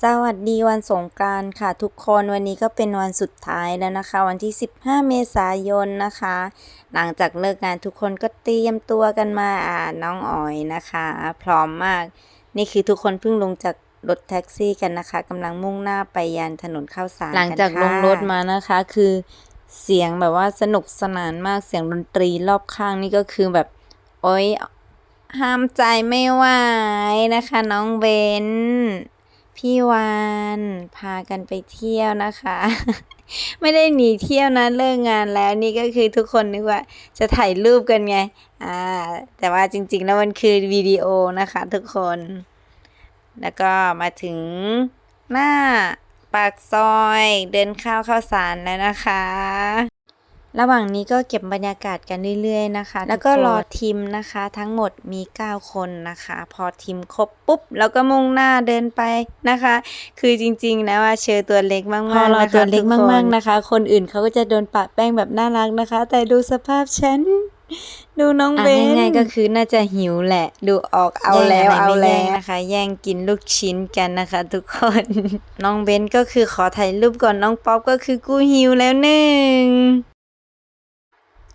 สวัสดีวันสงกรานต์ค่ะทุกคนวันนี้ก็เป็นวันสุดท้ายแล้วนะคะ วันที่ 15 เมษายนนะคะ หลังจากเลิกงานทุกคนก็เตรียมตัวกันมาอ่าน้องอ๋อยนะคะ พร้อมมาก นี่คือทุกคนเพิ่งลงจากรถแท็กซี่กันนะคะกำลังมุ่งหน้าไปยันถนนข้าวสารหลังจากลงรถมานะคะคือเสียงแบบว่าสนุกสนานมากเสียงดนตรีรอบข้างนี่ก็คือแบบโอ๊ยห้ามใจไม่ไหวนะคะ น้องเบน พี่วานพากันไปเที่ยวนะคะ ไม่ได้หนีเที่ยวนะเลิกงานแล้วนี่ก็คือทุกคนนึกว่าจะถ่ายรูปกันไงอ่าแต่ว่าจริง ๆ แล้วมันคือวิดีโอนะคะทุกคน แล้วก็มาถึงหน้าปากซอยเดินข้าวข้าวสารแล้วนะคะ ระหว่างนี้ก็เก็บบรรยากาศกันเรื่อยๆนะคะ แล้วก็รอทีมนะคะ ทั้งหมดมี 9 คนนะคะ พอทีมครบปุ๊บแล้วก็มุ่งหน้าเดินไปนะคะ คือจริงๆนะว่าเชอตัวเล็กมากๆพอเรานะคะตัวเล็กทุคนมากๆนะคะ คนอื่นเขาก็จะโดนปะแป้งแบบน่ารักนะคะ แต่ดูสภาพฉันดูน้องอะเบนง่ายๆก็คือน่าจะหิวแหละ ดูออกเอาแย่งแล้วอะไรเอาไม่แย่แล้วงนะคะ แย่งกินลูกชิ้นกันนะคะ ทุกคน น้องเบนก็คือขอถ่ายรูปก่อนน้องป๊อปก็คือกูหิวแล้วหนึ่ง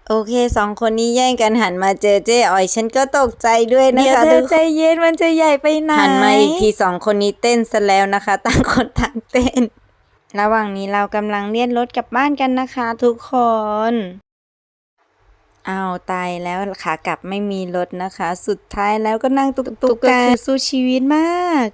โอเคสองคนนี้แย่งกันหันมาเจอเจ้อ๋อย ฉันก็ตกใจด้วยนะเดี๋ยวคะเธทุอกคนใจเย็นมันจะใหญ่ไปไหนหันมาอีกทีสองคนนี้เต้นซะแล้วนะคะต่างคนต่างเต้น ระหว่างนี้เรากำลังเลียนรถกลับบ้านกันนะคะ ทุกคนอ้าวตายแล้วขากลับไม่มีรถนะคะ สุดท้ายแล้วก็นั่งตุกๆก็คือสู้ชีวิตมาก